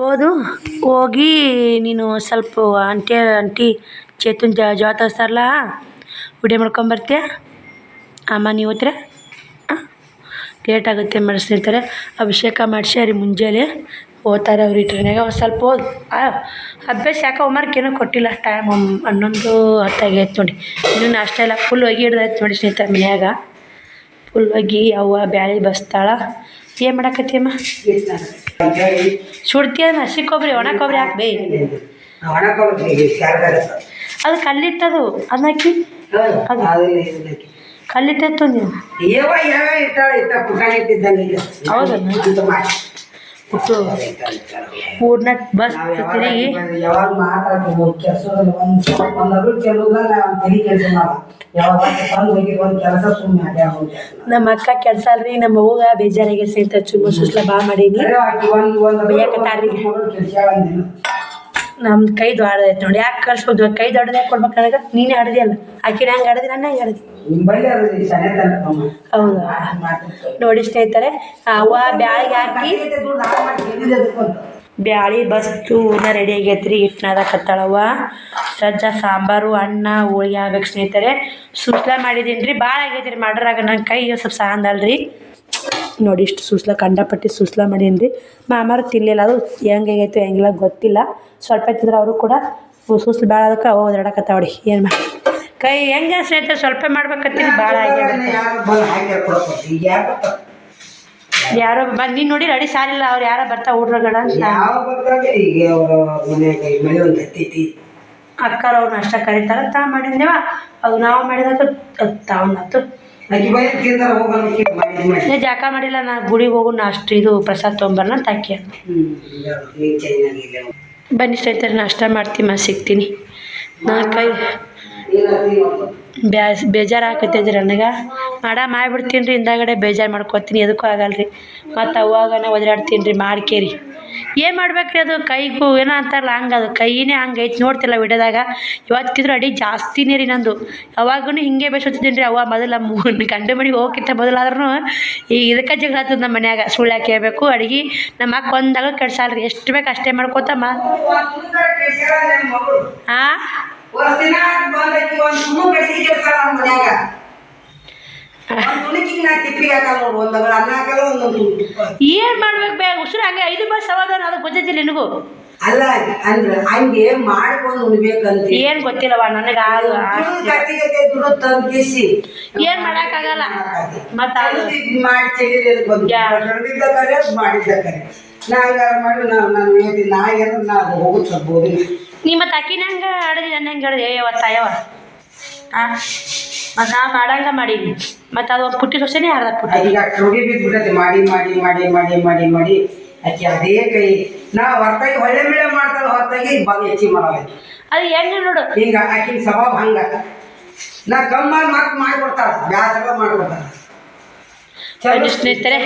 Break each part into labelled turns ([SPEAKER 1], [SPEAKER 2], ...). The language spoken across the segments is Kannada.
[SPEAKER 1] ಹೋದು. ಹೋಗಿ ನೀನು ಸ್ವಲ್ಪ ಆಂಟಿ ಆಂಟಿ ಚೇತನ್ ಜೊತೆ ತರಿಸ್ತಾರಲ್ಲ ವಿಡಿಯೋ ಮಾಡ್ಕೊಂಬರ್ತೀಯ ಅಮ್ಮ, ನೀವು ಹತ್ರ ಲೇಟ್ ಆಗುತ್ತೆ ಮಾಡಿಸ್ತಿರ್ತಾರೆ ಅಭಿಷೇಕ ಅಭಿಷೇಕ ಅವ್ರಿಗೆ ಮುಂಜಾನೆ ಹೋಗ್ತಾರೆ ಅವ್ರು ಟ್ರೈನಾಗ ಒಂದು ಸ್ವಲ್ಪ ಆ, ಅಭ್ಯಾಸ ಯಾಕೆ ಹೋಮ್ವರ್ಕ್ ಏನೂ ಕೊಟ್ಟಿಲ್ಲ. ಟೈಮ್ ಹನ್ನೊಂದು ಹತ್ತಾಗೈತೆ ನೋಡಿ. ಇನ್ನೂ ನಾಷ್ಟ ಎಲ್ಲ ಫುಲ್ ಹೋಗಿ ಹಿಡ್ದೈತೆ ನೋಡಿ ಸ್ನೇಹಿತರೆ ಮನ್ಯಾಗ. ಫುಲ್ ಹೋಗಿ ಅವ್ವ ಬ್ಯಾಳಿ ಬಸ್ತಾಳ. ಏನು ಮಾಡಾಕತ್ತಿ ಅಮ್ಮ ಸುಡ್ತೀಯ ಹಸಿ ಕೊಬ್ಬರಿ ಒಣ ಕೊಬ್ಬರಿ ಹಾಕಿ ಬೇ ಅದು ಕಲ್ಲಿಟ್ಟದು ಅದನ್ನ ಹಾಕಿ ಕಲ್ಲಿಟ್ಟಿತ್ತು ನೀವು ಹೌದಾ? ಹುಟ್ಟು ಹೂರ್ಣ ಬಸ್ ತಿರುಗಿ ನಮ್ಮ ಅಕ್ಕ ಕೆಲ್ಸ ಅಲ್ರಿ ನಮ್ಮ ಹೋಗ ಬೇಜಾರಾಗಿ ಸೇರ್ತಾ ಚುಮ್ಮ ಸುಸ್ಲ ಬಾ ಮಾಡೀನಿ.
[SPEAKER 2] ಬರೀ
[SPEAKER 1] ನಮ್ಮ ಕೈ ದೊಡ್ಡದೈತೆ ನೋಡಿ. ಯಾಕೆ ಕಳ್ಸ್ಬೋದು ಕೈ ದೊಡ್ಡದೇ ಕೊಡ್ಬೇಕು ನನಗೆ. ನೀನೇ ಆಡದಿ ಅಲ್ಲ. ಆಕಿನ ಹೆಂಗೆ ಆಡದಿ ನನ್ನ ಹೆಂಗೆ ಆಡದಿ. ಹೌದಾ. ನೋಡಿ ಸ್ನೇಹಿತರೆ ಅವ್ವ ಬ್ಯಾಳಿಗೆ ಹಾಕಿ? ಬ್ಯಾಳಿ ಬಸ್ತು ಊರ್ನ ರೆಡಿ ಆಗೈತ್ರಿ ಇಟ್ನಾದ ಕತ್ತಾಳವ್ವ. ಸಜ್ಜ ಸಾಂಬಾರು ಅನ್ನ ಹೋಳಿಗೆ ಆಗ್ಬೇಕು ಸ್ನೇಹಿತರೆ. ಸುಸ್ಲ ಮಾಡಿದೀನಿ ರೀ ಭಾಳ ಆಗೈತೆ ರೀ. ಮಾಡ್ರಾಗ ನನ್ನ ಕೈ ಸ್ವಲ್ಪ ಸಾಂದಲ್ರಿ. ನೋಡಿ ಇಷ್ಟು ಸುಸ್ಲ, ಕಂಡಪಟ್ಟಿ ಸುಸ್ಲ ಮಾಡೀನಿ ರೀ ಮಾಮಾರು ತಿನ್ನಲಿಲ್ಲ ಅದು ಹೆಂಗಾಗೈತೆ ಹೆಂಗಿಲ್ಲ, ಗೊತ್ತಿಲ್ಲ. ಸ್ವಲ್ಪ ತಿಂದ್ರೆ ಅವರು ಕೂಡ ಸುಸ್ಲು ಭಾಳ ಅದಕ್ಕೆ ಅವ ಓದಾಡಕತ್ತಾವಡಿ ಏನು ಮಾಡಿ ಕೈ ಹೆಂಗೆ ಸ್ನೇಹಿತರೆ, ಸ್ವಲ್ಪ ಮಾಡ್ಬೇಕತ್ತೀನಿ ಭಾಳ
[SPEAKER 2] ಯಾರು ಬಂದು
[SPEAKER 1] ನೀನು ನೋಡಿ ರೆಡಿ ಸಾಲಿಲ್ಲ ಅವ್ರು ಯಾರೋ ಬರ್ತಾ ಹುಡ್ರಗಳ ಅಕ್ಕರವ್ರನ್ನ ಅಷ್ಟ ಕರೀತಾರ ತಾ ಮಾಡಿದ್ದೇವ ಅದು ನಾವು ಮಾಡಿದಾಗ ತಾವನ್ನತ್ತು
[SPEAKER 2] ಆಕಿ
[SPEAKER 1] ನೀ ಜಾಕ ಮಾಡಿಲ್ಲ ನಾ ಗುಡಿಗೆ ಹೋಗು ಅಷ್ಟು ಇದು ಪ್ರಸಾದ ತೊಗೊಂಬರ್ನ ಅಂತ
[SPEAKER 2] ಚೈನಾಗ
[SPEAKER 1] ಬನ್ನಿ ಸ್ನೇಹಿತರೆ ನಾಷ್ಟ ಮಾಡ್ತೀನಿ ಮತ್ತೆ ಸಿಗ್ತೀನಿ ನಾ ಕೈ ಬ್ಯಾಸ್ ಬೇಜಾರು ಆಕತ್ತೈತಿ ನನಗೆ. ಮಾಡ ಮಾಡಿಬಿಡ್ತೀನಿ ರೀ, ಹಿಂದಾಗಡೆ ಬೇಜಾರು ಮಾಡ್ಕೊತೀನಿ, ಎದಕ್ಕೂ ಆಗಲ್ಲ ರೀ ಮತ್ತು ಅವಾಗನ ಒದರಾಡ್ತೀನಿ ರೀ, ಮಾಡ್ಕೇರಿ. ಏನು ಮಾಡ್ಬೇಕ್ರಿ ಅದು ಕೈಗೂ, ಏನೋ ಅಂತಾರಲ್ಲ, ಹಂಗೆ ಅದು ಕೈನೇ ಹಂಗೆ ಐತಿ, ನೋಡ್ತಿಲ್ಲ ವಿಡಿಯೋದಾಗ. ಇವತ್ತಿದ್ರು ಅಡಿ ಜಾಸ್ತಿನೇ ರೀ ನಂದು. ಯಾವಾಗೂ ಹಿಂಗೆ ಬೇಸೋತಿದ್ದೀನಿ ರೀ, ಅವ್ವ ಮೊದಲ ಗಂಡು ಮನೆಗೆ ಹೋಗಿತ್ತ ಮೊದಲಾದ್ರೂ ಈ ಇದಕ್ಕೆ ಜಗಳ ನಮ್ಮ ಮನ್ಯಾಗ. ಸುಳ್ಳು ಕೇಳ್ಬೇಕು ನಮ್ಮ ಅಕ್ಕ ಒಂದಾಗ ರೀ ಎಷ್ಟು ಬೇಕು ಅಷ್ಟೇ ಮಾಡ್ಕೊತಮ್ಮ. ಹಾಂ ಏನು ಮಾಡ್ಬೇಕು ಬೇ ಉಸಿರು ಹಂಗೆ ಐದು ಬಸ್ ಅವಾಗ ಅದು ಗೊತ್ತಿಲ್ಲ ನಿನಗೂ?
[SPEAKER 2] ಅಲ್ಲ ಅಂದ್ರ ಹಂಗೆ ಮಾಡ್ಕೊಂಡು ಉಣ್ಬೇಕಂತ.
[SPEAKER 1] ಏನು ಗೊತ್ತಿಲ್ಲವ ನನಗೆ
[SPEAKER 2] ದುಡ್ಡು ತಂದು ಕಿಸಿ.
[SPEAKER 1] ಏನು ಮಾಡೋಕ್ಕಾಗಲ್ಲ. ಮತ್ತು ಅದು
[SPEAKER 2] ಮಾಡಿ ಚೆಲ್ಲಿದ್ರೆ ಬಂದು
[SPEAKER 1] ಯಾ-
[SPEAKER 2] ನಡೆದಿದ್ದ ಕರೆ ಮಾಡಿದ್ದ ಕರೆ. ನಾ ಹಂಗಾರ ಮಾಡಿ ನಾವು ನಾನು ಹೇಳ್ತೀನಿ ನಾ ಏನಾರ ನಾ ಅದು ಹೋಗುತ್ತೆ ಬೋದಿ
[SPEAKER 1] ನೀ ಮತ್ತು ಅಕ್ಕಿನ ಹಂಗೆ ಆಡಿದಿ ನನ್ನ ಹೆಂಗೆ ಹೇಳಿದೆ ಏ ಒತ್ತಾಯವ ಹಾಂ ಮತ್ತು ನಾ ಮಾಡಂಗ ಮಾಡೀನಿ ಮತ್ತು ಅದು ಒಂದು ಪುಟ್ಟಿ ದೋಸೆನೇ ಅರ್ಧ ಪುಟ್ಟಿ.
[SPEAKER 2] ಈಗ ರೂಢಿ ಬಿದ್ದುಬಿಟ್ಟೈತಿ ಮಾಡಿ ಮಾಡಿ ಮಾಡಿ ಮಾಡಿ ಮಾಡಿ ಮಾಡಿ. ಆಕೆ ಅದೇ ಕೈ. ನಾ ಹೊರತಾಗಿ ಹೊಳೆ ಮೇಳೆ ಮಾಡ್ತಾಳೆ ಹೊರತಾಗಿ ಬಂದು ಹೆಚ್ಚಿ ಮಾಡಲ್ಲ
[SPEAKER 1] ಅದು ಹೆಂಗೆ ನೋಡು.
[SPEAKER 2] ಹಿಂಗೆ ಆಕಿನ ಸ್ವಭಾವ ಹಂಗ. ನಾ ಕಮ್ಮ ಮಾತು ಮಾಡಿಕೊಡ್ತಾಳ
[SPEAKER 1] ಬನ್ನಿ ಸ್ನೇಹಿತರೆ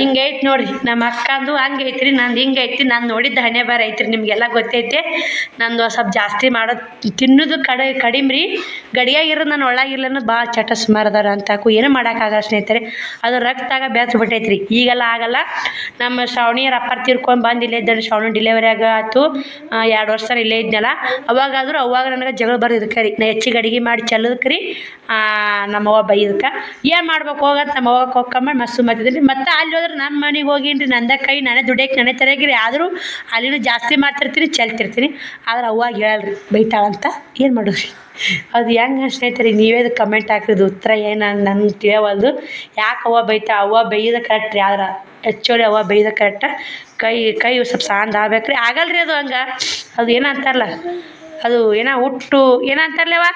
[SPEAKER 1] ಹಿಂಗೈತೆ ನೋಡಿ ನೋಡ್ರಿ ನಮ್ಮ ಅಕ್ಕಂದು ಹಂಗೆ ಐತ್ರಿ ನಂದು ಹಿಂಗೆ ಐತಿ ನಾನು ನೋಡಿದ್ದ ಹಣೆ ಬಾರ ಐತ್ರಿ ನಿಮಗೆಲ್ಲ ಗೊತ್ತೈತೆ. ನಂದು ಸ್ವಲ್ಪ ಜಾಸ್ತಿ ಮಾಡೋದು ತಿನ್ನೋದು ಕಡೆ ಕಡಿಮೆ ರೀ ಗಡಿಯಾಗಿರೋದು ನಾನು ಒಳಗಿಲ್ಲ ಅನ್ನೋದು ಭಾಳ ಚಟ ಸುಮಾರು ಅದಾರ ಅಂತಾಕು ಏನೂ ಮಾಡೋಕ್ಕಾಗಲ್ಲ ಸ್ನೇಹಿತರೆ ಅದು ರಕ್ತಾಗ ಬೇಸ್ ಬಿಟ್ಟೈತ್ರಿ. ಈಗೆಲ್ಲ ಆಗಲ್ಲ. ನಮ್ಮ ಶ್ರಾವಣಿಯರ ಅಪ್ಪಾರ ತೀರ್ಕೊಂಡು ಬಂದು ಇಲ್ಲೇ ಇದ್ದಾನೆ ಶ್ರಾವಣಿ ಡಿಲೆವರಿಯಾಗ ಆಯ್ತು ಎರಡು ವರ್ಷ ಇಲ್ಲೇ ಇದ್ನಲ್ಲ. ಅವಾಗಾದರೂ ಅವಾಗ ನನಗೆ ಜಗಳ ಬರ್ದಿದ್ದಕ್ಕೆ ರೀ. ನಾ ಹೆಚ್ಚಿಗೆ ಅಡುಗೆ ಮಾಡಿ ಚೆಲ್ಲೋದಕ್ಕೆ ರೀ. ನಮ್ಮವ್ವ ಬೈದಕ್ಕೆ ಏನು ಮಾಡ್ಬೇಕು ಹೋಗತ್ತೆ ನಮ್ಮ ಅವ್ವ ಕೊಕ್ಕಮ್ಮ ಮಸ್ಸು ಮಾಡ್ತಿದ್ರಿ ಮತ್ತೆ ಅಲ್ಲಿ ಹೋದ್ರೆ ನಮ್ಮ ಮನೆಗೆ ಹೋಗಿನ್ರಿ, ನಂದ ಕೈ, ನಾನೇ ದುಡಿಯಕ್ಕೆ ನಾನೇ ತರಗಿರಿ ಆದರೂ ಅಲ್ಲಿನೂ ಜಾಸ್ತಿ ಮಾಡ್ತಿರ್ತೀನಿ, ಚೆಲ್ತಿರ್ತೀನಿ. ಆದ್ರೆ ಅವಾಗ ಹೇಳಲ್ರಿ ಬೈತಾಳಂತ ಏನು ಮಾಡೋದ್ರಿ ಅದು ಹೆಂಗೆ ಸ್ನೇಹಿತರೆ, ನೀವೇ ಅದು ಕಮೆಂಟ್ ಹಾಕಿದ್ದು ಉತ್ತರ ಏನು ನನ್ನ ತಿಳಿಯವಲ್ದು ಯಾಕೆ ಅವ್ವ ಬೈತಾ? ಅವ್ವ ಬೈಯೋದು ಕರೆಕ್ಟ್ ರೀ ಆದ್ರೆ. ಆ್ಯಕ್ಚುಲಿ ಅವ್ವ ಬೈದ ಕರೆಕ್ಟ ಕೈ ಕೈ ಸ್ವಲ್ಪ ಸಾಂದ್ ಆಗ್ಬೇಕು ರೀ ಆಗಲ್ಲ ರೀ ಅದು ಹಂಗೆ. ಅದು ಏನೋ ಅಂತಾರಲ್ಲ, ಅದು ಏನೋ ಹುಟ್ಟು, ಏನೋ ಅಂತಾರಲ್ಲವ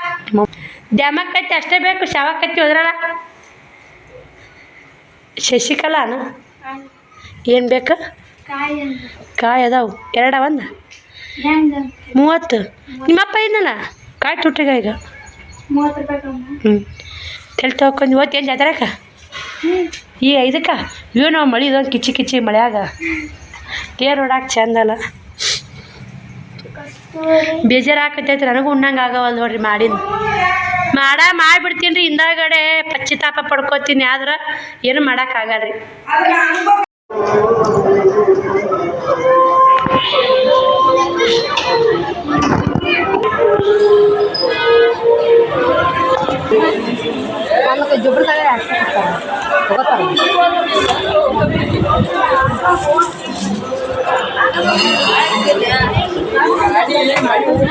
[SPEAKER 1] ದ್ಯಾಮಕ್ಕತ್ತಿ ಅಷ್ಟೇ ಬೇಕು ಶವಕ್ಕತ್ತಿ ಹೋದ್ರಲ್ಲ. ಶಶಿಕಲಾನ? ಏನು ಬೇಕು? ಕಾಯಿ ಅದಾವು. ಎರಡ ಒಂದು? ಮೂವತ್ತು. ನಿಮ್ಮಪ್ಪ ಇದ್ನಲ್ಲ ಕಾಯಿ ತುಟ್ಟಿಗ ಈಗ? ಹ್ಞೂ ತೆಲ್ ತೊಗೊಂಡು ಇವತ್ತು ಏನು ಜಾತ್ರೆಕ ಈ ಇದಕ್ಕೆ ಇವು ನಾವು ಮಳೆ ಇದೊಂದು ಕಿಚ್ಚಿ ಕಿಚ್ಚಿ ಮಳೆಯಾಗ. ತೇರು ನೋಡಕ್ಕೆ ಚಂದಲ್ಲ ಬೇಜಾರು ಆಕತೈತಿ ನನಗೂ ಉಣ್ಣಂಗೆ ಆಗವಲ್ ನೋಡ್ರಿ ಮಾಡಿನ ಮಾಡ ಮಾಡಿಬಿಡ್ತೀನಿ ರೀ ಹಿಂದಾಗಡೆ ಪಶ್ಚಿತಾಪ ಪಡ್ಕೋತೀನಿ, ಆದ್ರೆ ಏನು ಮಾಡೋಕ್ಕಾಗಲ್ಲ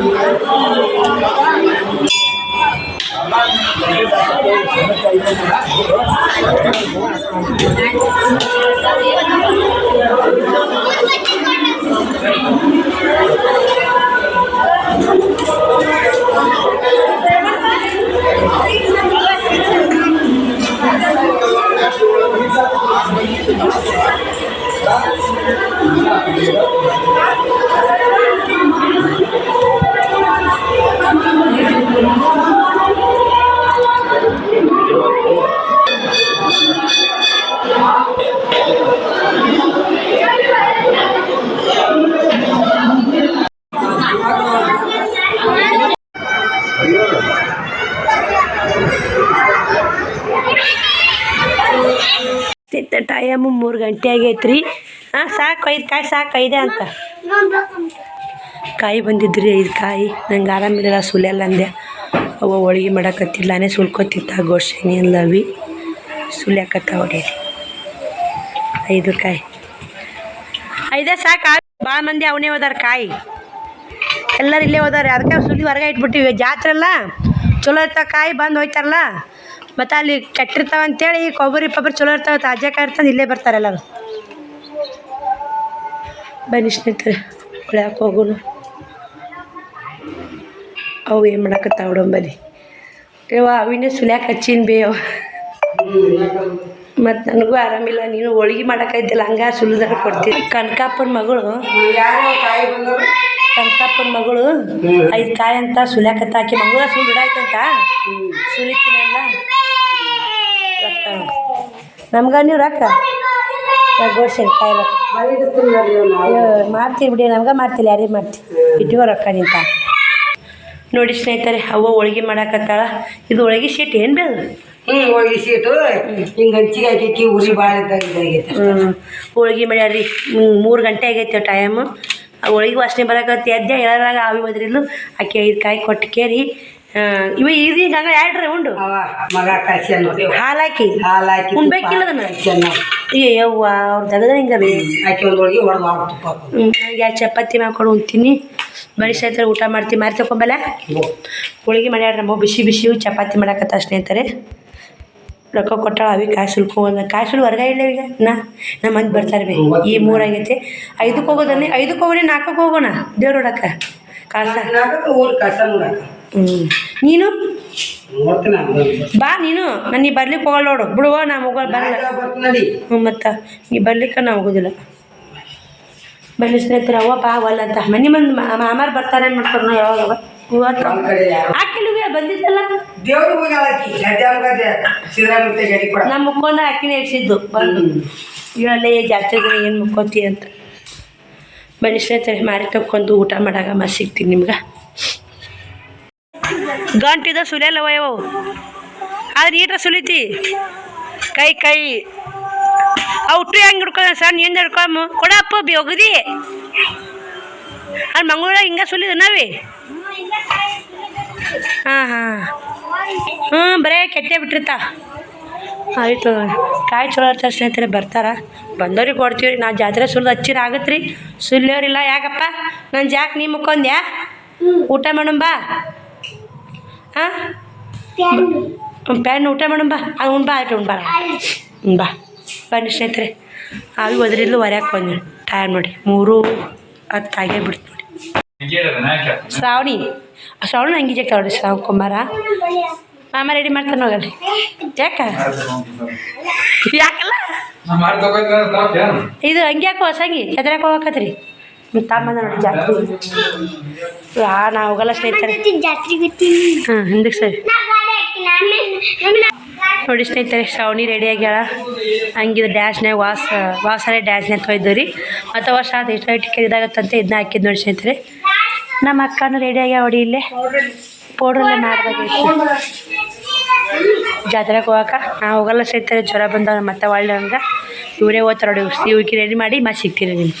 [SPEAKER 2] ಅನುಭವ
[SPEAKER 1] ಇತ್ತ ಗಂಟೆ ಆಗೈತ್ರಿ ಹಾಂ ಸಾಕು, ಐದು ಕಾಯಿ, ಸಾಕು, ಐದೇ ಅಂತ. ಕಾಯಿ ಬಂದಿದ್ರಿ ಐದು ಕಾಯಿ. ನಂಗೆ ಆರಾಮಿಲ್ಲ ಸುಲಿಯಲ್ಲ ಅಂದೆ. ಅವ ಹೋಳಿಗೆ ಮಾಡಕತ್ತಿಲ್ಲ ನಾನೇ ಸುಲ್ಕೊತಿತ್ತ ಲವಿ ಅಲ್ಲವಿ ಸುಲಿಯಾಕತ್ತ ಹೊಡೀರಿ ಐದು ಕಾಯಿ. ಐದೇ ಸಾಕು ಭಾಳ ಮಂದಿ, ಅವನೇ ಹೋದಾರ ಕಾಯಿ. ಎಲ್ಲರೂ ಇಲ್ಲೇ ಹೋದಾರೆ. ಅದಕ್ಕೆ ಸುಲಿ ಹೊರಗೆ ಇಟ್ಬಿಟ್ಟಿವಿ. ಜಾತ್ರೆ ಅಲ್ಲ ಚಲೋ ಇರ್ತಾವ ಕಾಯಿ ಬಂದು ಹೋಯ್ತಾರಲ್ಲ. ಮತ್ತು ಅಲ್ಲಿ ಕೆಟ್ಟಿರ್ತಾವ ಅಂತೇಳಿ ಕೊಬ್ಬರಿ ಪಬ್ಬರಿ ಚಲೋ ಇರ್ತಾವೆ ತಾಜಾಕಾಯಿ ಇರ್ತಂದು ಇಲ್ಲೇ ಬರ್ತಾರೆ ಎಲ್ಲರೂ. ಬನ್ನಿ ಸ್ನೇಹಿತರೆ ಉಳ್ಯಾಕೆ ಹೋಗುನು. ಅವು ಏನು ಮಾಡಕತ್ತಾವ ಬನ್ನಿ. ಯವ್ವ, ಅವಿನೇ ಸುಲ್ಯಾಕೆ ಹಚ್ಚಿನ ಬೇಯವ ಮತ್ತು ನನಗೂ ಆರಾಮಿಲ್ಲ, ನೀನು ಹೋಳಿಗೆ ಮಾಡಕ್ಕಾಯ್ತಿಲ್ಲ ಹಂಗ ಸುಲಿದಾರ ಕೊಡ್ತೀನಿ ಕನಕಪ್ಪನ ಮಗಳು
[SPEAKER 2] ಕಾಯಿ
[SPEAKER 1] ಕನಕಪ್ಪನ ಮಗಳು ಐದು ಕಾಯಿ ಅಂತ ಸುಲ್ಯಾಕತ್ತ ಆಕೆ ಮಗಳು ಸುಲ್ ಬಿಡಾಯ್ತಂತ ಸುಲಿತೀನಲ್ಲ ರೊಕ್ಕ ನಮ್ಗ ನೀವು ರೊಕ್ಕ ಅಯ್ಯೋ ಮಾಡ್ತೀವಿ ಬಿಡಿ ನಮ್ಗೆ ಮಾಡ್ತಿಲ್ಲ ಯಾರಿಗೆ ಮಾಡ್ತೀವಿ ಇಟ್ಕೋ ರೊಕ್ಕ ನಿಂತ. ನೋಡಿ ಸ್ನೇಹಿತರೆ ಅವ್ವ ಹೋಳ್ಗೆ ಮಾಡಾಕತ್ತಾಳ. ಇದು ಹೋಳ್ಗೆ ಶೀಟ್ ಏನು ಬೇದು
[SPEAKER 2] ಹ್ಞೂ ಹೋಗಿ ಶೀಟು. ಹಿಂಗೆ ಹಂಚಿಗೆ ಹಾಕಿ ಉರಿ ಭಾಳ
[SPEAKER 1] ಹ್ಞೂ ಹೋಳ್ಗೆ ಮಾಡ್ಯಾರಿ ಮೂರು ಗಂಟೆ ಆಗೈತೆ ಟೈಮು ಹೋಳಿಗೆ ಹೋಳ್ಗೆ ವಾಸನೆ ಬರಕತ್ತಿ ಎದ್ದೆ ಹೇಳೋದಾಗ ಆವಿ ಬದ್ರಿಲ್ಲು ಆಕೆ ಐದು ಕಾಯಿ ಕೊಟ್ಟು ಕೇರಿ ಇವ ಈಸಿ ಈಗ ಹಂಗೆ ಯಾಡ್ರಿ ಉಂಡು.
[SPEAKER 2] ಅವ ಮಗ ಕಳ್ಸಿ ಹಾಲಾಕಿ. ಹಾಲಾಕಿ
[SPEAKER 1] ಉಣ್ಬೇಕಿಲ್ಲ ಅದನ್ನ? ಅಯ್ಯೋ ಯವ್ವ ಅವ್ರು ತೆಗೆದ್ರೆ ಹಿಂಗೆ ರೀ
[SPEAKER 2] ಒಂದು ಹೋಳಿಗೆ ಹೊಡೆದು
[SPEAKER 1] ಯಾ ಚಪಾತಿ ಮಾಡ್ಕೊಂಡು ಉಣ್ತೀನಿ ಬರೀ ಸ್ನೇಹಿತರೆ ಊಟ ಮಾಡ್ತೀವಿ ಮಾರಿ ತಗೊಂಬಲ್ಲ. ಹೋಳಿಗೆ ಮಾಡ್ಯಾರ ನಮ್ಮ ಬಿಸಿ ಬಿಸಿ ಚಪಾತಿ ಮಾಡಾಕತ್ತ ಸ್ನೇಹಿತರೆ. ರೊಕ್ಕ ಕೊಟ್ಟಾಳ ಅವಿ ಕಾಯಿ ಸುಲ್ಕೊ ಕಾಯಿ ಸುಲ್ ಹೊರಗೆ ಇಲ್ಲ ಈಗ. ನಾ ನಮ್ಮ ಮಂದಿ ಬರ್ತಾರೆ ಬೇ. ಈ ಮೂರಾಗೈತೆ. ಐದಕ್ಕೆ ಹೋಗೋದನ್ನೇ ಐದಕ್ಕೆ ಹೋಗೋಣ ನಾಲ್ಕಕ್ಕೆ ಹೋಗೋಣ. ದೇವ್ರ ನೋಡಕ್ಕೆ. ಕಾಸ.
[SPEAKER 2] ಕಸ ನೋಡಕ್ಕ.
[SPEAKER 1] ನೀನು? ಬಾ ನೀನು. ನಾನು ನೀ ಬರ್ಲಿಕ್ಕೆ ಹೋಗಲ್ಲ ನೋಡು. ಬಿಡುವ ನಾ ಹೋಗಲ್ಲ ಬರಲ್ಲ. ಹ್ಞೂ ಮತ್ತು. ನೀ ಬರ್ಲಿಕ್ಕೆ ನಾ ಹೋಗೋದಿಲ್ಲ. ಬನ್ನಿ ಸ್ನೇಹಿತರೆ ಅವ್ವ ಬಾ ಒಲ್ಲ ಅಂತ. ಮನೆ ಮಂದಿ ಮಾಮಾರು ಬರ್ತಾರೆ ಏನು ಮಾಡ್ತಾರೆ ಯಾವಾಗ ಇವತ್ತು
[SPEAKER 2] ನಮ್ಮ ಕಡೆ ಯಾರು?
[SPEAKER 1] ಹಾಕಿಲ್ವೇ ಬಂದಿದ್ದಲ್ಲ
[SPEAKER 2] ದೇವ್ರಿಗೆ ಹೋಗಿ ಆಕಿ. ಗದ್ದೆ ಸಿದ್ದರಾಮಯ್ಯ ಗಡಿ ಕೊಡ.
[SPEAKER 1] ನಮ್ಮ ಮುಕ್ಕೊಂಡ ಹಾಕಿನೇ ಇಡ್ಸಿದ್ದು. ಬಂದು. ಜಾತ್ರೆ ಜಾಸ್ತಿ ದಿನ ಏನು ಮುಕ್ಕೋತಿ ಅಂತ. ಬನ್ನಿ ಸ್ನೇಹಿತರೆ ಮಾರಿ ತಕ್ಕೊಂಡು ಊಟ ಮಾಡಾಗ ಮತ್ತೆ ಸಿಗ್ತೀನಿ ನಿಮ್ಗೆ. ಗಂಟಿದ ಸುಲಿಯಲ್ಲವ ಇವು? ಆದ್ರೆ ಈಟ್ರ ಸುಲಿತಿ? ಕೈ ಕೈ. ಔಟು ಹೆಂಗೆ ಹಿಡ್ಕೊ ಸರ್? ನೀನ್ ಹಿಡ್ಕೊಮ್ಮ ಕೊಡಪ್ಪ, ಬಿ ಒಗದಿ. ಅಲ್ಲಿ ಮಂಗಳೂರಾಗ ಹಿಂಗೆ ಸುಲಿದ ನಾವೇ? ಹಾಂ ಹಾಂ. ಹ್ಞೂ, ಬರೇ ಕೆಟ್ಟೆ ಬಿಟ್ಟಿರ್ತಾ. ಆಯಿತು ಕಾಯಿ ಚಲೋ ಇರ್ತಾರೆ ಸ್ನೇಹಿತರೆ, ಬರ್ತಾರ. ಬಂದವ್ರಿಗೆ ಕೊಡ್ತೀವಿ ನಾ ಜಾತ್ರೆ ಸುಲಿದು ಹಚ್ಚಿರ ಆಗತ್ತೆ ರೀ ಸುಲಿಯೋರಿಲ್ಲ, ಯಾಕಪ್ಪ? ನನ್ನ ಜಾಕ್ ನೀ ಮುಕ್ಕೊಂದ್ಯಾ? ಊಟ ಮಾಡೋಣ ಬಾ. ಹಾಂ ಪ್ಯಾನ್. ಊಟ ಮಾಡೋಣ ಬಾ. ಅದು ಉಣ್ಬಾ ಆಯ್ತು ಉಣ್ ಬಾರ ಹ್ಞೂ ಬಾ. ಬನ್ನಿ ಸ್ನೇಹಿತರೆ. ಅವು ಒದ್ರಿಂದ ಹೊರ್ಯಾಕೆ ಬಂದ್ವಿ ಟೈಮ್ ನೋಡಿ ಮೂರು ಹತ್ತು ಆಗೇ ಬಿಡ್ತು ನೋಡಿ. ಶ್ರಾವಣಿ. ಶ್ರಾವಣ ಹಂಗೆ ಜಕ್ಕ ನೋಡಿ ಶ್ರಾವಣ ಕುಮಾರ? ಮಾಮ ರೆಡಿ ಮಾಡ್ತಾನೆ ಹೋಗಲ್ರಿ ಯಾಕ? ಯಾಕಲ್ಲ? ಇದು ಹಂಗೆ ಯಾಕೋ ಹೊಸಂಗಿ? ಚದ್ರಾಕ ಹೋಗಕತ್ರಿ ತಮ್ಮ ನೋಡಿ ಜಾತ್ರೆ. ಯಾ ಹೋಗಲ್ಲ ಸ್ನೇಹಿತರೆ. ಹಾಂ, ಹಿಂದಕ್ಕೆ ಸರಿ. ನೋಡಿ ಸ್ನೇಹಿತರೆ, ಶ್ರಾವಣಿ ರೆಡಿ ಆಗ್ಯಾಳ. ಹಂಗಿದ್ರೆ ಡ್ಯಾಶ್ನ್ಯಾಗ ವಾಸ, ವಾಸನೆ ಡ್ಯಾಶ್ನ್ಯಾಗ ತೊಯ್ದು ರೀ ಮತ್ತು ವರ್ಷ ಅದು ಇಷ್ಟ ಇಟ್ಟಿಗೆ ಇದಾಗತ್ತಂತೆ ಇದನ್ನ ಹಾಕಿದ್ದು ನೋಡಿ ಸ್ನೇಹಿತರೆ. ನಮ್ಮ ಅಕ್ಕನೂ ರೆಡಿ ಆಗ್ಯಾವ ಹೊಡಿ ಇಲ್ಲೇ. ಪೌಡ್ರಲ್ಲೇ ಮಾಡ್ದಾಗೈತಿ ಜಾತ್ರೆಗೆ ಹೋಗಕ್ಕೆ ನಾವು ಹೋಗಲ್ಲ ಸ್ನೇಹಿತರೆ, ಜ್ವರ ಬಂದಾಗ ಮತ್ತೆ ಒಳ್ಳೆ ಹಂಗೆ ಇವರೇ ಓದ್ತಾರೆ ನೋಡಿ ಇವಕ್ಕೆ ರೆಡಿ ಮಾಡಿ ಮತ್ತೆ ಸಿಗ್ತೀರಿ ನಿಮ್ಗೆ.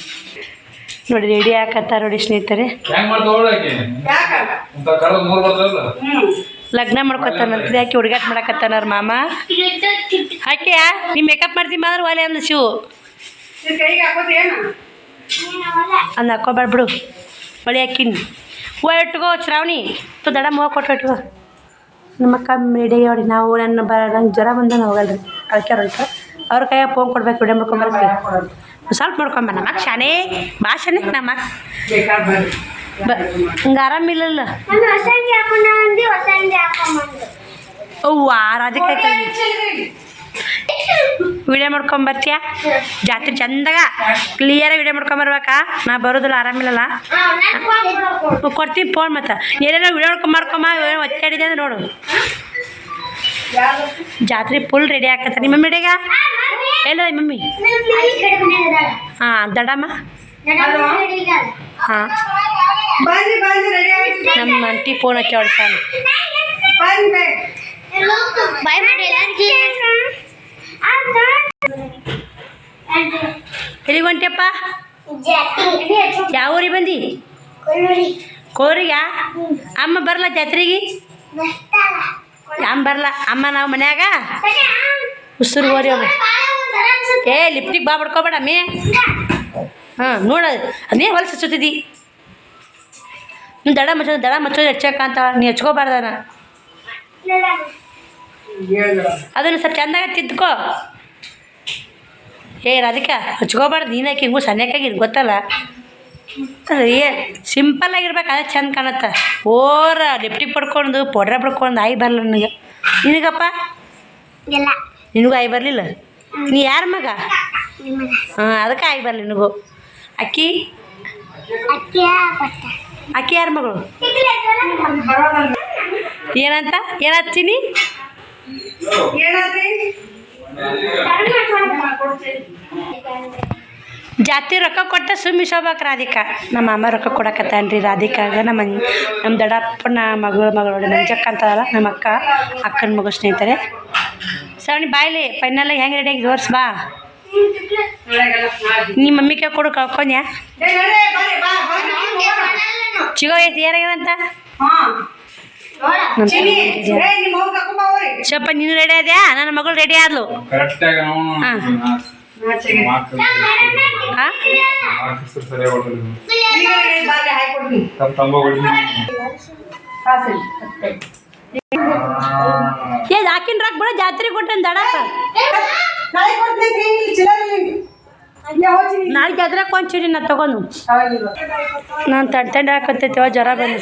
[SPEAKER 1] ನೋಡಿ ರೆಡಿ ಹಾಕತ್ತಾರ ನೋಡಿ ಸ್ನೇಹಿತರೆ. ಲಗ್ನ ಮಾಡ್ಕೊತಾನಂತ ಯಾಕೆ ಹುಡುಗಾಟ ಮಾಡಕತ್ತಾನ ಮಾಮ. ಹಾಕ್ಯಾ ನೀ ಮೇಕಪ್ ಮಾಡ್ತೀನಿ ಮಾತ್ರ ಒಲೆ ಅಂದ ಶಿವು.
[SPEAKER 2] ಅಂದ ಕೈಗೆ ಹಾಕೋದು ಏನು?
[SPEAKER 1] ಅಂದ್ ಹಾಕೋಬೇಡ ಬಿಡು. ಹೊಳಿ ಹಾಕಿನಿ. ಹೂವು ಇಟ್ಕೋ ಶ್ರಾವಣಿ. ತು ದಡ ಮೂವ ಕೊಟ್ಟು ಇಟ್ಕೋ. ನಮ್ಮ ಅಕ್ಕ ರೆಡಿ ನೋಡಿ ನಾವು ನನ್ನ ಬರ ನಂಗೆ ಜ್ವರ ಬಂದ ಹೋಗಲ್ರಿ. ಅದಕ್ಕೆ ಅವ್ರ ಕೈಯಾಗ ಫೋನ್ ಕೊಡ್ಬೇಕು ವಿಡಿಯೋ ಮಾಡ್ಕೊಂಬರ್ತೀವಿ ಸ್ವಲ್ಪ ನೋಡ್ಕೊಂಬ ನಮ್ಮ ಶಾನೆ ಶಾನೆ ನಮ್ಮ ಹಂಗೆ ಆರಾಮಿಲ್ಲಲ್ಲ ಅವ್ವ ರಾಜಕಾಯಿ ವಿಡಿಯೋ ಮಾಡ್ಕೊಂಬರ್ತೀಯ ಜಾತ್ರೆ ಚಂದಾಗ. ಕ್ಲಿಯರಾಗಿ ವಿಡಿಯೋ ಮಾಡ್ಕೊಂಬರ್ಬೇಕಾ ನಾ ಬರೋದಿಲ್ಲ ಆರಾಮಿಲ್ಲಲ್ಲ ಕೊಡ್ತೀನಿ ಫೋನ್ ಮತ್ತೆ. ಏನೇನೋ ವಿಡಿಯೋ ಮಾಡ್ಕೊಂಡ್ ಮಾಡ್ಕೊಂಬ ಒತ್ತಾಡಿದೆ ಅಂದ್ರೆ ನೋಡು. ಜಾತ್ರೆ ಫುಲ್ ರೆಡಿ ಆಕತ್ತ ನಿಮ್ಮ ಮಮ್ಮಿಡೆಗ ಎಲ್ಲ ಮಮ್ಮಿ. ಹಾಂ ದಡಮ್ಮ. ಹಾಂ.
[SPEAKER 2] ಬಂದ್ರಿ ಬಂದ್ರಿ ರೆಡಿ ಆಯ್ತು.
[SPEAKER 1] ನಮ್ಮ ಅಂಟಿ ಫೋನ್ ಹಚ್ಚಿ ಹೊಡ್ಸಾನ
[SPEAKER 2] ಬಂದ್ರಿ.
[SPEAKER 3] ಬಾಯ್ ಮಾಡಿ
[SPEAKER 1] ಎಲ್ಲಿಗೆ ಹೊಂಟಿಯಪ್ಪ? ಯಾವ ಊರಿಗೆ ಬಂದಿ? ಕೋರಿಗ? ಅಮ್ಮ ಬರಲ್ಲ ಜಾತ್ರೆಗೆ? ಅಮ್ಮ ಬರಲ್ಲ ಅಮ್ಮ, ನಾವು ಮನ್ಯಾಗ? ಉಸಿರು ಹೋರಿ ಅಮ್ಮ ಏ ಲಿಪ್ಟಿಕ್ ಬಾ ಬಡ್ಕೋಬೇಡ, ಮೇ. ಹಾಂ, ನೋಡ. ಅದೇ ಹೊಲಸು ಹಚ್ಚುತ್ತಿದ್ದಿ. ನೀನು ದಡ ಮಚ್ಚೋದು ದಡ ಮಚ್ಚೋದು ಹೆಚ್ಚಕ್ಕ ಅಂತ ನೀ ಹಚ್ಕೋಬಾರ್ದನ ಅದನ್ನು ಸ್ವಲ್ಪ ಚಂದಾಗ ತಿದ್ಕೋ ಏ, ರಾಧಿಕಾ, ಹಚ್ಕೋಬಾರ್ದು. ನೀನಾಕಿ ಹಿಂಗೂ ಸಣ್ಣಕ್ಕಾಗಿ ಗೊತ್ತಲ್ಲ? ಏ ಸಿಂಪಲ್ ಆಗಿರ್ಬೇಕು ಅದೇ ಚಂದ ಕಾಣತ್ತೆ. ಓರ ಲಿಪ್ಟಿ ಪಡ್ಕೊಂಡು ಪೌಡ್ರ ಪಡ್ಕೊಂಡು ಆಯ್ ಬರಲ್ಲ ನನಗೆ. ನಿನಗಪ್ಪ?
[SPEAKER 3] ಇಲ್ಲ.
[SPEAKER 1] ನಿನಗೂ ಆಯ್ ಬರಲಿಲ್ಲ? ನೀ ಯಾರ ಮಗ? ಹಾಂ ಅದಕ್ಕೆ ಆಯ್ ಬರಲಿ ನಿನಗೂ. ಅಕ್ಕಿ? ಅಕ್ಕಿ ಯಾರ ಮಗಳು? ಏನಂತ? ಏನತ್ತೀನಿ
[SPEAKER 2] ಏನಾದ್ರಿ
[SPEAKER 1] ಜಾತಿ ರೊಕ್ಕ ಕೊಟ್ಟ ಸುಮ್ಮಿ ಶೋಭಾಕ್ ರಾಧಿಕಾ. ನಮ್ಮ ಮಾಮ ರೊಕ್ಕ ಕೊಡಕತ್ತಾನ್ರಿ ರಾಧಿಕಾಗ. ನಮ್ಮ ನಮ್ಮ ದಡಪ್ಪನ ಮಗಳು ಮಗಳು ಮಂಜಕ್ಕ ಅಂತದಲ್ಲ ನಮ್ಮ ಅಕ್ಕ ಅಕ್ಕನ ಮಗು ಸ್ನೇಹಿತರೆ. ಸವಣಿ ಬಾಯ್ಲಿ ಫೈನಲ್ ಹೆಂಗೆ ರೆಡಿ ಆಗಿ ತೋರ್ಸ್ ಬಾ. ನಿಮ್ಮ ಮಮ್ಮಿಗೆ ಕೊಡು ಕಳ್ಕೊಂಡ್ಯಾ. ಚಿಗೋ ಐತಿ ಏನಾಗ್ಯದಂತ ನಮ್ಮ
[SPEAKER 2] ನಿಮ್ಮ.
[SPEAKER 1] ಸ್ವಲ್ಪ ನೀನು ರೆಡಿ ಆದ್ಯಾ? ನನ್ನ ಮಗಳು ರೆಡಿ ಆದ್ಲು. ಹಾ. ಏ ಹಾಕಿನ ರಾಕ್ ಬಿಡ ಜಾತ್ರೆ ಕೊಟ್ಟನ್ ದಡ.
[SPEAKER 2] ನಾಳೆ
[SPEAKER 1] ಜಾತ್ರೆ ಕೊಂಚೂರಿ ನಾ ತಗೊಂಡು.
[SPEAKER 2] ನಾನ್
[SPEAKER 1] ನಾನು ತಡ್ ತಂಡ ಹಾಕತ್ತೈತಿವ ಜ್ವರ ಬಂದು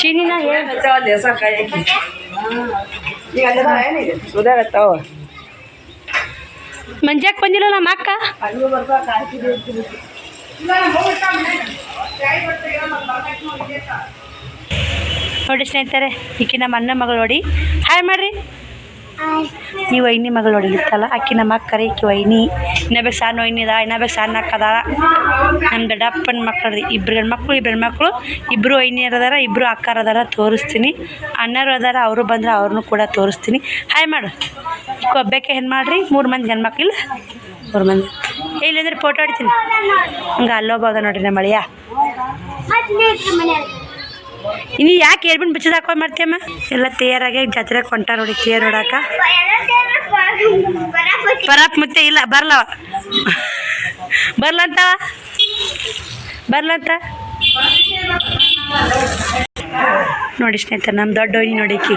[SPEAKER 1] ಚೀನಿನ? ಮಂಜಾಕ್ ಬಂದಿಲ್ಲ ನಮ್ಮ ಅಕ್ಕ.
[SPEAKER 2] ನೋಡಿ
[SPEAKER 1] ಸ್ನೇಹಿತರೆ ಈಕಿ ನಮ್ಮ ಅಣ್ಣ ಮಗಳು ನೋಡಿ ಹಾಯ್ ಮಾಡ್ರಿ ಈ ವೈನಿ ಮಗಳು ನೋಡಿ ಇತ್ತಲ್ಲ ಆಕಿ ನಮ್ಮ ಅಕ್ಕರಿ ಈಕಿ ವೈನಿ. ಇನ್ನೊಬ್ಬ ಸಣ್ಣ ವೈನಿದ ಇನ್ನೊಬ್ಬ ಸಣ್ಣ ಅಕ್ಕ ಅದಾಳ. ನಮ್ಮ ದೊಡ್ಡಪ್ಪನ ಮಕ್ಕಳು ರೀ, ಇಬ್ರು ಹೆಣ್ಮಕ್ಳು ಇಬ್ರು ಹೆಣ್ಮಕ್ಳು. ಇಬ್ಬರು ಅದಾರ ಇಬ್ಬರು ಅಕ್ಕಾರ ಅದಾರ, ತೋರಿಸ್ತೀನಿ. ಅಣ್ಣರು ಅದಾರ, ಅವರು ಬಂದ್ರೆ ಅವ್ರನ್ನೂ ಕೂಡ ತೋರಿಸ್ತೀನಿ. ಹಾಯ್ ಮಾಡು. ಒಬ್ಬಕ್ಕೆ ಹೆಣ್ಣು ಮಾಡ್ರಿ, ಮೂರು ಮಂದಿ ಹೆಣ್ಮಕ್ಳು ಇಲ್ಲ? ಮೂರು ಮಂದಿ. ಇಲ್ಲಂದ್ರೆ ಫೋಟೋ ಹೊಡಿತೀನಿ. ಹಂಗೆ ಅಲ್ಲೋಗ್ಬೋದ ನೋಡ್ರಿ ನಮ್ಮ ಅಳಿಯ ಇನ್ನು ಯಾಕೆ ಏರ್ಬಿನ್ ಬಿಚ್ಚದ ಹಾಕೊಂಡು ಮಾಡ್ತೀಯಮ್ಮ? ಎಲ್ಲ ತೇರಾಗಿ ಜಾತ್ರೆ ಕೊಂಟ ನೋಡಿ ತೇರ್ ನೋಡಾಕ. ಬರಪ್ ಮತ್ತೆ ಇಲ್ಲ ಬರ್ಲವ ಬರ್ಲಂತ? ಬರ್ಲಂತ? ನೋಡಿ ಸ್ನೇಹಿತರೆ ನಮ್ಮ ದೊಡ್ಡ ನೋಡಿ ಈಕಿ.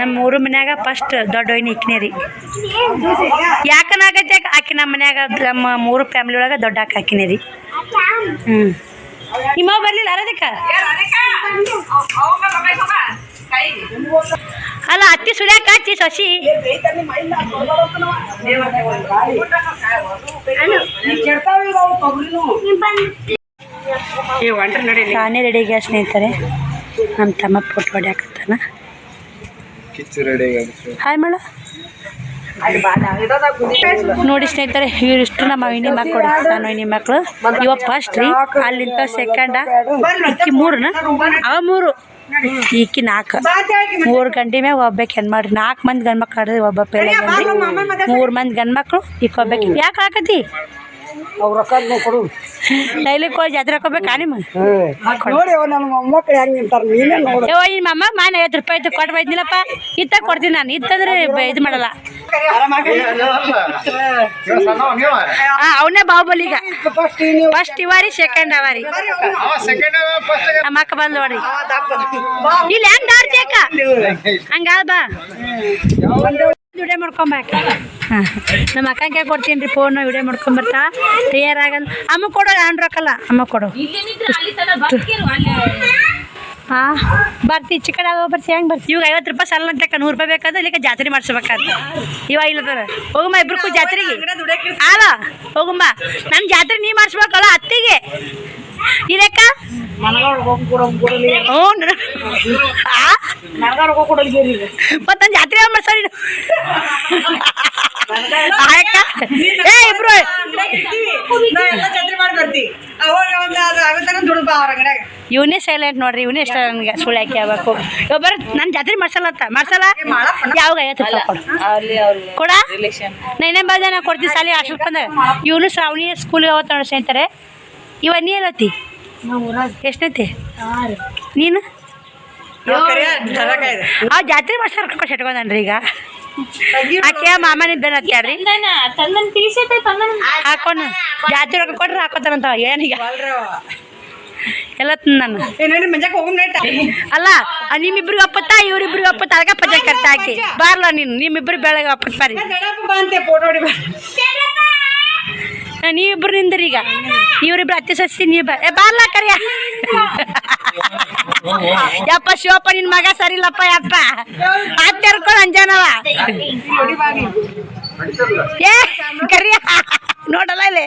[SPEAKER 1] ನಮ್ಮ ಮೂರು ಮನ್ಯಾಗ ಫಸ್ಟ್ ದೊಡ್ಡ ಒಯ್ನಿ ಇಕ್ನೇ ರೀ. ಯಾಕನಾಗತ್ತೆ ಆಕೆ? ನಮ್ಮ ಮನ್ಯಾಗ, ನಮ್ಮ ಮೂರು ಫ್ಯಾಮಿಲಿ ಒಳಗೆ ದೊಡ್ಡ ಹಾಕಿನೇ ರೀ. ಹ್ಞೂ ನಿಮ್ಮವ್ ಬರ್ಲಿಲ್ಲ ಅರದಕ್ಕ ಅಲ್ಲ ಅತ್ತಿ ಸುಳ್ಯಾಕ ಅಚ್ಚಿ ಸಸಿ. ನಾನೇ ರೆಡಿ ಆಗ್ಯ ಸ್ನೇಹಿತರೆ. ನಮ್ಮ ತಮ್ಮ ಫೋಟೋ ಹೊಡ್ಯಾಕತ್ತಾನ. ಹಾಯ್ ಮಾಡು. ನೋಡಿ ಸ್ನೇಹಿತರೆ ಇವರಿಷ್ಟು ನಮ್ಮ ವೈನಿ ಮಕ್ಕಳು ನಾನು ವೈನಿ ಮಕ್ಕಳು ಇವ ಫಸ್ಟ್ ರೀ, ಅಲ್ಲಿಂದ ಸೆಕೆಂಡ ಇಕ್ಕಿ ಮೂರನ? ಆ ಮೂರು. ಈಕಿ ನಾಲ್ಕು. ಮೂರು ಗಂಟೆ ಮ್ಯಾಗ ಒಬ್ಬಕ್ಕೆ ಹೆಣ್ಣು ಮಾಡ್ರಿ ನಾಲ್ಕು ಮಂದಿ ಗಂಡು ಆಡಿದ್ರಿ ಒಬ್ಬ ಪೇಳೆ ಮೂರು ಮಂದಿ ಗಂಡು ಮಕ್ಳು ಒಬ್ಬಾಕಿ. ಯಾಕೆ ಹಾಕತಿ?
[SPEAKER 2] ರೊಕ್ಕ
[SPEAKER 1] ಡೈಲಿ ಕೋಳಿ ಜಾತ್ರೆ ಹಾಕೋಬೇಕಾ ನಿಮ್ಮ
[SPEAKER 2] ನೋಡಿ ಅವ ನನ್ನ ಮೊಮ್ಮಕ್ಳು ಹೆಂಗ್ ನಿಂತಾರ ನೀನೇ ನೋಡು.
[SPEAKER 1] ಯವ್ವ ನಿಮ್ಮ ಅಮ್ಮ ಮಾನ ಐವತ್ತು ರೂಪಾಯಿ ಇತ್ತು ಕೊಟ್ಟು ಇತ್ತ ಕೊಡ್ತೀನಿ ನಾನು ಇತ್ತಂದ್ರೆ ಇದು ಮಾಡಲ್ಲ. ಹಾಂ ಅವನೇ ಬಾಹುಬಲಿ ಈಗ.
[SPEAKER 2] ಫಸ್ಟ್
[SPEAKER 1] ಇವಾರಿ ಸೆಕೆಂಡ್ ಅವಾರಿ. ನಮ್ಮ ಅಕ್ಕ ಬಂದ್ ನೋಡ್ರಿ ಇಲ್ಲಿ ಹೆಂಗ್ ಆಡ್ತಿ ಅಕ್ಕ? ಹಂಗಾದ ಬಾ ವಿಡಿಯೋ ಮಾಡ್ಕೊಂಬಾಕ? ಹಾಂ. ನಮ್ಮ ಅಕ್ಕಂಗೆ ಕೊಡ್ತೀನಿ ರೀ ಫೋನ್ ವಿಡಿಯೋ ಮಾಡ್ಕೊಂಬರ್ತಾ. ತಯಾರಾಗಲ್ಲ ಅಮ್ಮ ಕೊಡೋ ನಾನು ರೊಕ್ಕಲ್ಲ ಅಮ್ಮ ಕೊಡು. ಹಾಂ. ಬರ್ತಿ ಚಿಕನ್ ಆಗೋ ಬರ್ತಿ ಹೆಂಗೆ ಬರ್ತಿ? ಇವಾಗ ಐವತ್ತು ರೂಪಾಯಿ ಸಲ ಅಂತಕ್ಕ ನೂರು ರೂಪಾಯಿ ಬೇಕಾದ್ರೆ ಇಲ್ಲಿಗೆ ಜಾತ್ರೆ ಮಾಡಿಸ್ಬೇಕಾದ್ರೆ ಇವಾಗ ಇಲ್ಲದಲ್ಲ ಹೋಗುಮ್ಮ ಇಬ್ರು ಜಾತ್ರೆಗೆ. ಅಲ್ಲ ಹೋಗುಮ್ಮ. ನನ್ನ ಜಾತ್ರೆ ನೀ ಮಾಡಿಸ್ಬೇಕಲ್ಲ ಅತ್ತಿಗೆ. ಇದಕ್ಕ? ಹ್ಞೂ ಆ? ಮತ್ತೆ ನನ್ನ ಜಾತ್ರೆ ಮಾಡ್ಸಾರಿ ಏ ಇಬ್ರು. ಇವನೇ ಸೈಲೆಂಟ್ ನೋಡ್ರಿ ಇವನೇ ಇಷ್ಟ ನನಗೆ ಸುಳ್ಳು ಹಾಕಿ ಆಗ್ಬೇಕು ಒಬ್ಬರ ನನ್ನ ಜಾತ್ರೆ ಮಾಡ್ಸಲ್ಲತ್ತ ಮಾಡ್ಸಲ್ಲ? ಯಾವಾಗ ಐವತ್ತು ಕೊಡು. ನೈನೇ ಬಂದ ನಾ ಕೊಡ್ತೀನಿ ಸಾಲಿ ಅಷ್ಟು ಬಂದ ಇವನು ಶ್ರಾವಣಿ ಸ್ಕೂಲಿಗೆ ಅವತ್ತು ನೋಡಿ ಸೇಂತಾರೆ ಇವ ನೀ ಎಲ್ಲತ್ತಿ ಎಷ್ಟೈತಿ? ನೀನು? ಆ ಜಾತ್ರೆ ಮಾಡ್ಸಾರ ಕರ್ಕೊಂಡು ಇಟ್ಕೊಂಡನ್ರಿ ಈಗ. ಆಕೆ ಮಾಮನ ಇದ್ದಾನೆ ಹತ್ಯಾರ್ರಿ ಹಾಕೊಂಡು ಜಾತ್ರೆ ರೊಕ್ಕ ಕೊಟ್ರೆ ಹಾಕೋತಾನಂತ ಏನೀಗ ಎಲ್ಲ ನಾನು. ಅಲ್ಲ ನಿಮ್ಮಿಬ್ರಿಗೆ ಒಪ್ಪತ್ತ ಇವ್ರಿಬ್ರಿಗೆ ಒಪ್ಪತ್ತ ಅದಕ್ಕೆ ಪಜೆ ಕಟ್ಟ ಹಾಕಿ ಬಾರ್ಲ ನೀನು ನಿಮ್ಮಿಬ್ರು ಬೆಳಗ್ಗೆ ಒಪ್ಪತ್ತ ಬಾರಿ ನೀವಿಬ್ರು ನಿಂದ್ರಿ ಈಗ. ಇವ್ರಿಬ್ರು ಅತ್ತೆ ಸಸಿ ನೀ ಬಾ ಏ, ಬಾರ್ಲ ಕರಿಯ. ಯಪ್ಪ ಶಿವಪ್ಪ, ನಿನ್ ಮಗ ಸರಿಲ್ಲಪ್ಪ ಯಪ್ಪ. ಅತ್ತೆ ಹರ್ಕೊಂಡು ಅಂಜಾನವ. ಏ, ಕರಿಯ. ನೋಡಲ್ಲ ಇಲ್ಲಿ.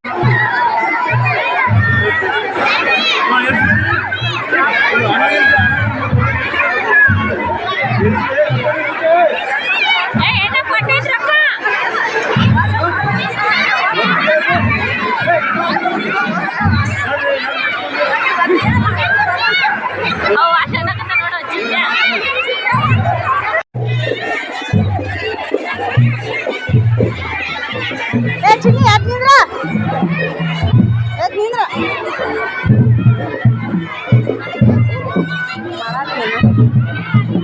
[SPEAKER 4] Thank.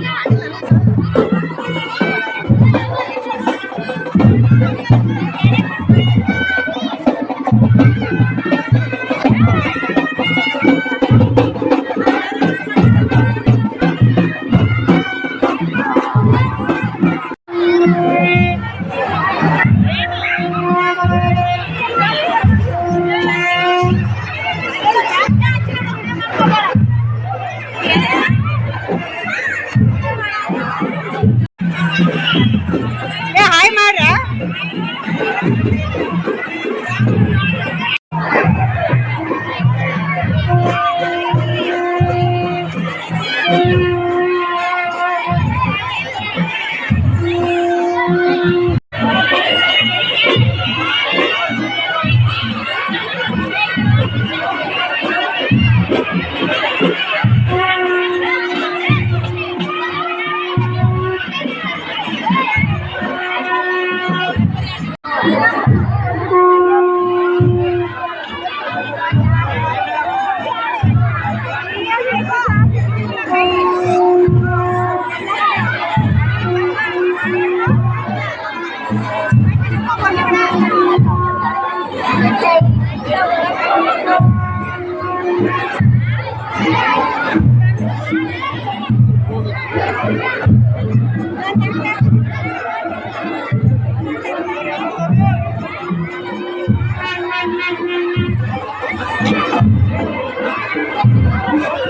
[SPEAKER 4] Thank
[SPEAKER 1] you.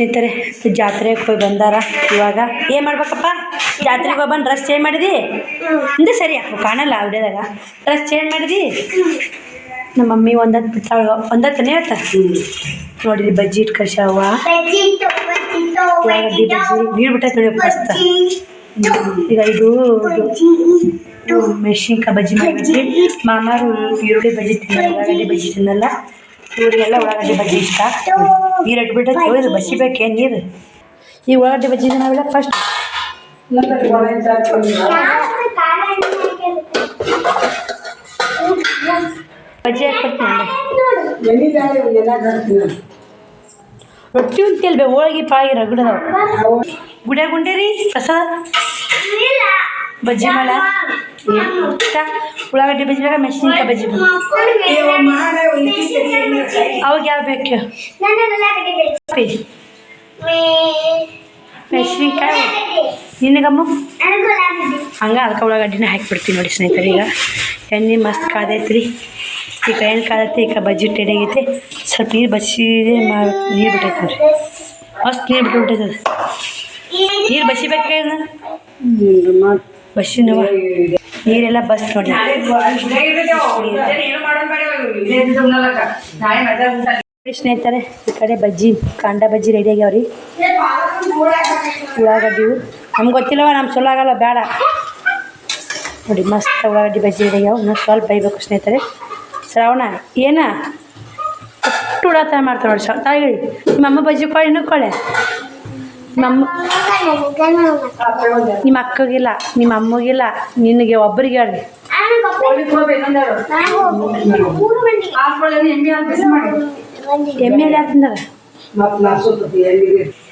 [SPEAKER 1] ಸ್ನೇಹಿತರೆ ಜಾತ್ರೆಗೆ ಹೋಗಿ ಬಂದಾರ ಇವಾಗ. ಏನು ಮಾಡ್ಬೇಕಪ್ಪ? ಜಾತ್ರೆಗೆ ಹೋಗಿ ಬಂದು ಡ್ರೆಸ್ ಚೇಂಜ್ ಮಾಡಿದಿ? ಅಂದ್ರೆ ಸರಿ ಅಪ್ಪ ಕಾಣಲ್ಲ ವಿಡಿಯೋದಾಗ. ಡ್ರೆಸ್ ಚೇಂಜ್ ಮಾಡಿದಿ? ನಮ್ಮ ಮಮ್ಮಿ ಒಂದತ್ತು ಬಿಡ್ತಾಳು ಒಂದತ್ತನೇ ಹೇಳ್ತ ನೋಡಿರಿ ಬಜ್ಜಿ ಇಟ್ಟು ಕಳ್ಸ್ಯಾವ ಉಳ್ಳಾಗಡ್ಡಿ ಬಜ್ಜಿ? ನೋಡಿ ಪಸ್ತ ಈಗ ಇದು ಮೆಣಸಿನ್ಕಾಯಿ ಬಜ್ಜಿ ಮಾಡಿದ್ವಿ ಮಾಮಾರು ಈರುಳ್ಳಿ ಬಜ್ಜಿ ತಿನ್ನಲ್ಲ ಬಜ್ಜಿ ತಿನ್ನಲ್ಲ. ಇವರಿಗೆಲ್ಲ ಉಳ್ಳಾಗಡ್ಡಿ ಬಜ್ಜಿ ಇಷ್ಟ. ನೀರು ಇಟ್ಬಿಟ್ಟು ಇದು ಬಸಿಬೇಕೆ ನೀರು? ಈ ಉಳ್ಳಾಗಡ್ಡಿ ಬಜ್ಜಿ ನಾವೆಲ್ಲ ಫಸ್ಟ್ ಬಜ್ಜಿ ಹಾಕ್ಬಿಡ್ತೀನಿ ರೊಟ್ಟಿ ಉಂತಿಯಲ್ ಬೇ ಹೋಳಿಗೆ, ಪಾಯಿ ರಗಡದವು ಗುಡ ಗುಂಡೇರಿ ಪ್ರಸಾದ? ಬಜ್ಜಿ ಮಾಡ ಇಷ್ಟ ಉಳ್ಳಾಗಡ್ಡಿ ಬಜ್ಜಿ ಬೇಕಾ ಮೆಣಸಿನ್ಕಾಯಿ ಬಜ್ಜಿ ಬೇಕಾ ಅವಾಗ ಯಾವ ಬೇಕು? ಮೆಣಸಿನ್ಕಾಯಿ. ನಿನಗಮ್ಮ? ಹಂಗೆ ಅದಕ್ಕೆ ಉಳ್ಳಾಗಡ್ಡಿನ ಹಾಕಿಬಿಡ್ತೀನಿ ನೋಡಿ ಸ್ನೇಹಿತರೆ ಈಗ. ಎಣ್ಣೆ ಮಸ್ತ್ ಕಾದೈತ್ರಿ. ಈಗ ಎಣ್ಣೆ ಕಾದೈತಿ ಈಗ ಬಜ್ಜಿ ಟೆಡಿ ಆಗೈತೆ. ಸ್ವಲ್ಪ ನೀರು ಬಸಿ ಮಾ ನೀರು ಬಿಟ್ಟೈತೆ ನೋಡ್ರಿ. ಮಸ್ತ್ ನೀರು ಬಿಟ್ಟು ಬಿಟ್ಟೈತೆ ನೀರು ಬಸಿಬೇಕಾ ಬಸಿ ನೀರೆಲ್ಲ ಬಸ್ ನೋಡಿ. ಸ್ನೇಹಿತರೆ, ಈ ಕಡೆ ಬಜ್ಜಿ, ಕಾಂಡ ಬಜ್ಜಿ ರೆಡಿ ಆಗ್ಯಾವ್ರಿ. ಉಳ್ಳಾಗಡ್ಡಿ ನಮ್ಗೆ ಗೊತ್ತಿಲ್ಲವ ನಮ್ಮ ಚಲೋ ಆಗಲ್ಲ ಬೇಡ. ನೋಡಿ, ಮಸ್ತ್ ಉಳ್ಳಾಗಡ್ಡಿ ಬಜ್ಜಿ ರೆಡಿ ಆಗ್ಯಾವ. ಇನ್ನೂ ಸ್ವಲ್ಪ ಬೈಬೇಕು ಸ್ನೇಹಿತರೆ. ಶ್ರಾವಣ, ಏನ? ಅಷ್ಟು ಉಡಾತ ಮಾಡ್ತಾರೆ ನೋಡಿ ತಾಯಿ ನಿಮ್ಮ ಅಮ್ಮ ಬಜ್ಜಿ ಕೊಳೆ, ಇನ್ನೂ ಕೊಳೆ? ನಮ್ಮ ನಿಮ್ಮ ಅಕ್ಕಗಿಲ್ಲ ನಿಮ್ಮ ಅಮ್ಮಗಿಲ್ಲ ನಿನಗೆ ಒಬ್ಬರಿಗೆ ಹೇಳಿ ಎಮ್ಮೆ ಎಲ್ಲಿ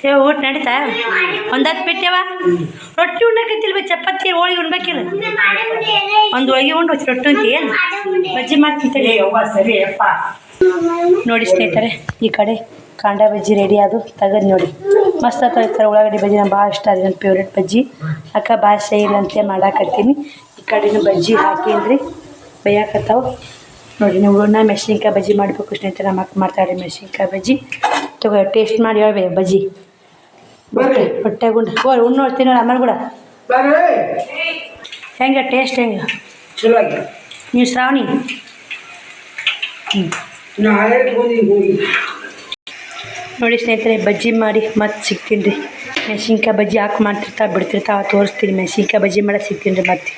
[SPEAKER 1] ಏ ಊಟ ನಡೀತಾ? ಒಂದತ್ತು ಬಿಟ್ಟೆವ? ರೊಟ್ಟಿ ಉಣ್ಣಕತ್ತಿಲ್ ಬಿ ಚಪಾತಿ ಹೋಳಿ ಉಣ್ಬೇಕಿಲ್ಲ. ಒಂದು ಹೋಳಿಗೆ ಉಂಡು ರೊಟ್ಟಿ ಉಂಟಿ ಏನು? ಬಜ್ಜಿ
[SPEAKER 2] ಮಾಡ್ತೀನಿ
[SPEAKER 1] ನೋಡಿ ಸ್ನೇಹಿತರೆ ಈ ಕಡೆ ಕಾಂಡ ಬಜ್ಜಿ ರೆಡಿ ಅದು ತೆಗೆದು ನೋಡಿ. ಮಸ್ತ್ ಆಗ್ತದೆ ಈ ಥರ ಉಳ್ಳಾಗಡ್ಡಿ ಬಜ್ಜಿ ನಂಗೆ ಭಾಳ ಇಷ್ಟ ಅದು ನನ್ನ ಫೇವ್ರೆಟ್ ಬಜ್ಜಿ. ಅಕ್ಕ ಭಾಳ ಸೈಲಂತೆ ಮಾಡಾಕತ್ತೀನಿ ಈ ಕಡೆನೂ ಬಜ್ಜಿ ಹಾಕೀನ್ರಿ ಬೇಯಾಕತ್ತಾವ. ನೋಡಿ ನೀವು ನಾ ಮೆಣಸಿನ್ಕಾಯಿ ಬಜ್ಜಿ ಮಾಡಬೇಕು ಸ್ನೇಹಿತರೆ ನಮ್ಮ ಅಕ್ಕ ಮಾಡ್ತಾಳೆ ಮೆಣಸಿನ್ಕಾಯಿ ಬಜ್ಜಿ. ತಗೋ ಟೇಸ್ಟ್ ಮಾಡಿ ಹೇಳ್ಬೇ ಬಜ್ಜಿ.
[SPEAKER 2] ಬರ್ರಿ.
[SPEAKER 1] ಹೊಟ್ಟೆ ಗುಂಡು. ಓ ಉಣ್ಣು ನೋಡ್ತೀನಿ ನೋಡಿ ಆಮೇಲೆ ಕೂಡ.
[SPEAKER 2] ಬರ್ರಿ.
[SPEAKER 1] ಹೆಂಗೆ ಟೇಸ್ಟ್ ಹೆಂಗೆ?
[SPEAKER 2] ಚಲೋ ಆಗಿ
[SPEAKER 1] ನೀವು ಶ್ರಾವಣಿ?
[SPEAKER 2] ನಾ ಹಳೆ ಹೋಗಿ ಹೋಗಿ.
[SPEAKER 1] ನೋಡಿ ಸ್ನೇಹಿತರೆ, ಬಜ್ಜಿ ಮಾಡಿ ಮತ್ತೆ ಸಿಗ್ತೀನಿ ರೀ. ಮೆಣಸಿನ್ಕಾಯಿ ಬಜ್ಜಿ ಹಾಕಿ ಮಾಡ್ತಿರ್ತಾ ಬಿಡ್ತಿರ್ತಾವ ತೋರಿಸ್ತೀನಿ. ಮೆಣಸಿನ್ಕಾಯಿ ಬಜ್ಜಿ ಮಾಡಕ್ಕೆ ಸಿಗ್ತೀನಿ ರೀ ಮತ್ತೆ.